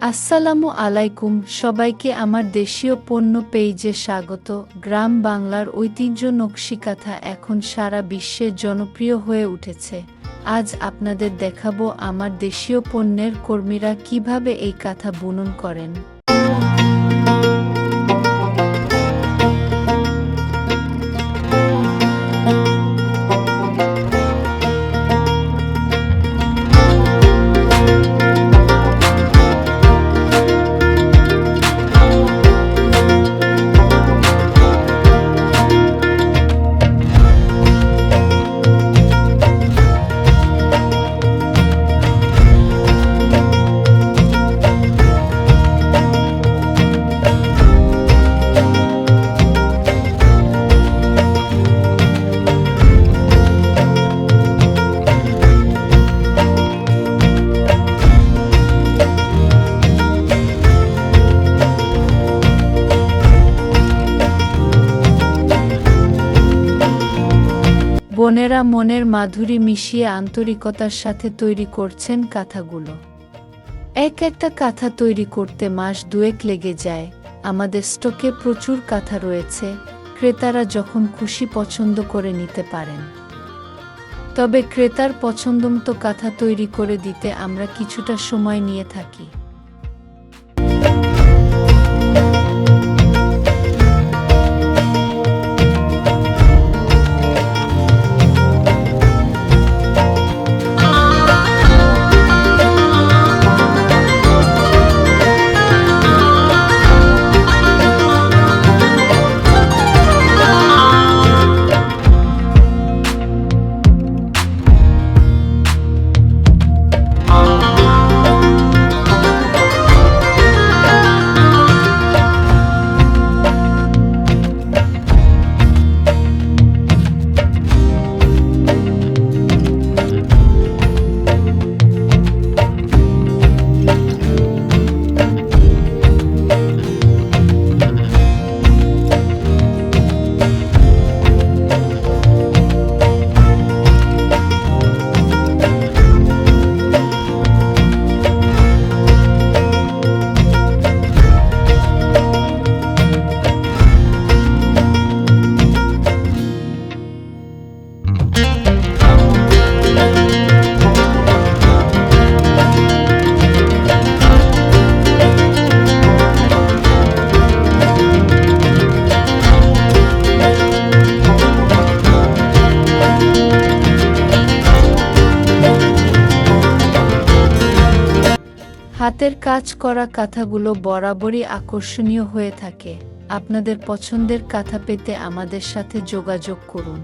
আসসালামু আলাইকুম, সবাইকে আমার দেশীয় পণ্য পেইজে স্বাগত। গ্রাম বাংলার ঐতিহ্য নকশিকাথা এখন সারা বিশ্বে জনপ্রিয় হয়ে উঠেছে। আজ আপনাদের দেখাবো আমার দেশীয় পণ্যের কর্মীরা কীভাবে এই কাঁথা বুনন করেন। বোনেরা মনের মাধুরী মিশিয়ে আন্তরিকতার সাথে তৈরি করছেন কাঁথাগুলো। এক একটা কাঁথা তৈরি করতে মাস দুয়েক লেগে যায়। আমাদের স্টকে প্রচুর কাঁথা রয়েছে, ক্রেতারা যখন খুশি পছন্দ করে নিতে পারেন। তবে ক্রেতার পছন্দমতো কাঁথা তৈরি করে দিতে আমরা কিছুটা সময় নিয়ে থাকি। হাতের কাজ করা কাঁথাগুলো বরাবরই আকর্ষণীয় হয়ে থাকে। আপনাদের পছন্দের কাঁথা পেতে আমাদের সাথে যোগাযোগ করুন।